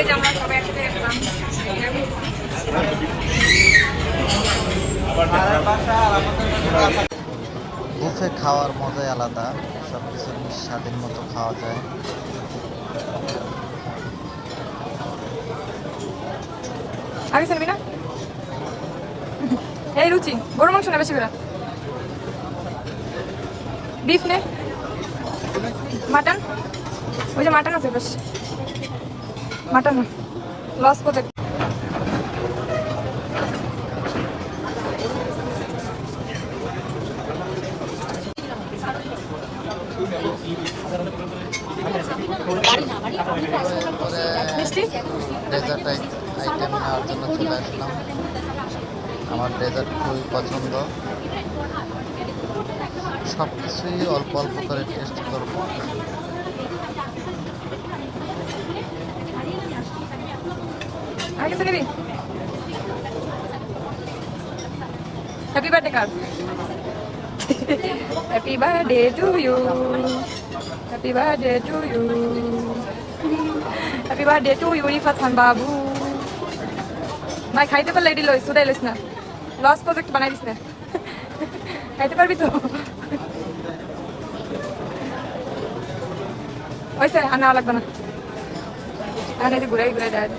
এই যে আমরা সবাই একসাথে বুফে খাওয়ার মজাই আলাদা সব কিছু স্বাদের মতো খাওয়া যায়। আগে শুনবি না এই রুচি গরু মাংস না বেশি করে। বিফ নে। মাটন। ওই যে মাটন আছে, বেশ। মাটন। লস কোথায়? আমার ডেজার্ট খুবই পছন্দ। সব কিছুই অল্প অল্প করে টেস্ট করব। আগে কিছু নিবি happy birthday car happy birthday to you happy birthday to you happy birthday to you Rifat Khan বাবু ভাই খাইতে পারলে এটি লইস উড়াই লইস না লস প্রজেক্ট বানাই দিস না খাইতে পারবি তো হয়েছে আর নেওয়া লাগবে না আর এই যে ঘুরাই ঘুরাই দেয়